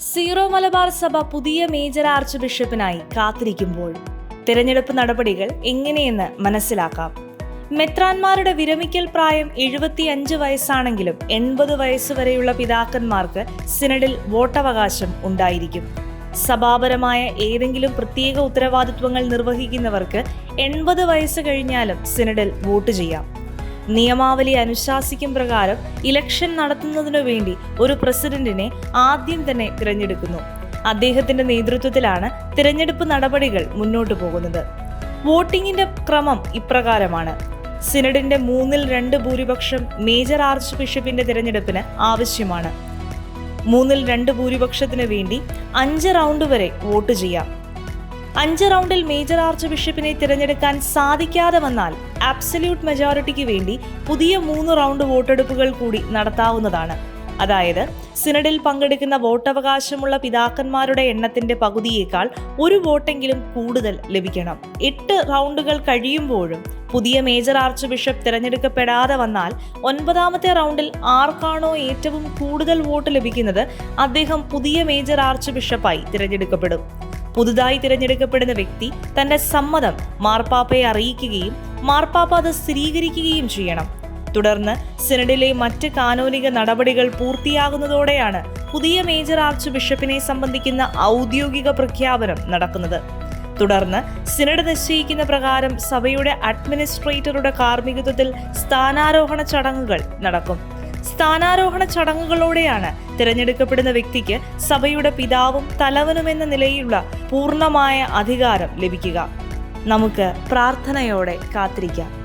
Zero Malabar സഭ പുതിയ major arch ബിഷപ്പിനായി കാത്തിരിക്കുമ്പോൾ തിരഞ്ഞെടുപ്പ് നടപടികൾ എങ്ങനെയെന്ന് മനസ്സിലാക്കാം. മെത്രാന്മാരുടെ വിരമിക്കൽ പ്രായം എഴുപത്തിയഞ്ച് വയസ്സാണെങ്കിലും എൺപത് വയസ്സുവരെയുള്ള പിതാക്കന്മാർക്ക് സിനഡിൽ വോട്ടവകാശം ഉണ്ടായിരിക്കും. സഭാപരമായ ഏതെങ്കിലും പ്രത്യേക ഉത്തരവാദിത്വങ്ങൾ നിർവഹിക്കുന്നവർക്ക് എൺപത് വയസ്സ് കഴിഞ്ഞാലും സിനഡിൽ വോട്ട് ചെയ്യാം. നിയമാവലി അനുശാസിക്കും പ്രകാരം ഇലക്ഷൻ നടത്തുന്നതിനു വേണ്ടി ഒരു പ്രസിഡന്റിനെ ആദ്യം തന്നെ തിരഞ്ഞെടുക്കുന്നു. അദ്ദേഹത്തിന്റെ നേതൃത്വത്തിലാണ് തിരഞ്ഞെടുപ്പ് നടപടികൾ മുന്നോട്ടു പോകുന്നത്. വോട്ടിംഗിന്റെ ക്രമം ഇപ്രകാരമാണ്. സിനഡിന്റെ മൂന്നിൽ രണ്ട് ഭൂരിപക്ഷം മേജർ ആർച്ച് ബിഷപ്പിന്റെ തിരഞ്ഞെടുപ്പിന് ആവശ്യമാണ്. മൂന്നിൽ രണ്ട് ഭൂരിപക്ഷത്തിന് വേണ്ടി അഞ്ച് റൗണ്ട് വരെ വോട്ട് ചെയ്യാം. അഞ്ച് റൗണ്ടിൽ മേജർ ആർച്ച് ബിഷപ്പിനെ തിരഞ്ഞെടുക്കാൻ സാധിക്കാതെ വന്നാൽ അബ്സല്യൂട്ട് മെജോറിറ്റിക്ക് വേണ്ടി പുതിയ മൂന്ന് റൗണ്ട് വോട്ടെടുപ്പുകൾ കൂടി നടത്താവുന്നതാണ്. അതായത് സിനഡിൽ പങ്കെടുക്കുന്ന വോട്ടവകാശമുള്ള പിതാക്കന്മാരുടെ എണ്ണത്തിന്റെ പകുതിയേക്കാൾ ഒരു വോട്ടെങ്കിലും കൂടുതൽ ലഭിക്കണം. എട്ട് റൗണ്ടുകൾ കഴിയുമ്പോഴും പുതിയ മേജർ ആർച്ച് ബിഷപ്പ് തിരഞ്ഞെടുക്കപ്പെടാതെ വന്നാൽ ഒൻപതാമത്തെ റൗണ്ടിൽ ആർക്കാണോ ഏറ്റവും കൂടുതൽ വോട്ട് ലഭിക്കുന്നത് അദ്ദേഹം പുതിയ മേജർ ആർച്ച് ബിഷപ്പായി തിരഞ്ഞെടുക്കപ്പെടും. പുതുതായി തിരഞ്ഞെടുക്കപ്പെടുന്ന വ്യക്തി തന്റെ സമ്മതം മാർപ്പാപ്പയെ അറിയിക്കുകയും മാർപ്പാപ്പ അത് സ്ഥിരീകരിക്കുകയും ചെയ്യണം. തുടർന്ന് സിനഡിലെ മറ്റ് കാനോനിക നടപടികൾ പൂർത്തിയാകുന്നതോടെയാണ് പുതിയ മേജർ ആർച്ച് ബിഷപ്പിനെ സംബന്ധിക്കുന്ന ഔദ്യോഗിക പ്രഖ്യാപനം നടക്കുന്നത്. തുടർന്ന് സിനഡ് നിശ്ചയിക്കുന്ന പ്രകാരം സഭയുടെ അഡ്മിനിസ്ട്രേറ്ററുടെ കാർമ്മികത്വത്തിൽ സ്ഥാനാരോഹണ ചടങ്ങുകൾ നടക്കും. സ്ഥാനാരോഹണ ചടങ്ങുകളോടെയാണ് തിരഞ്ഞെടുക്കപ്പെടുന്ന വ്യക്തിക്ക് സഭയുടെ പിതാവും തലവനും എന്ന നിലയിലുള്ള പൂർണമായ അധികാരം ലഭിക്കുക. നമുക്ക് പ്രാർത്ഥനയോടെ കാത്തിരിക്കാം.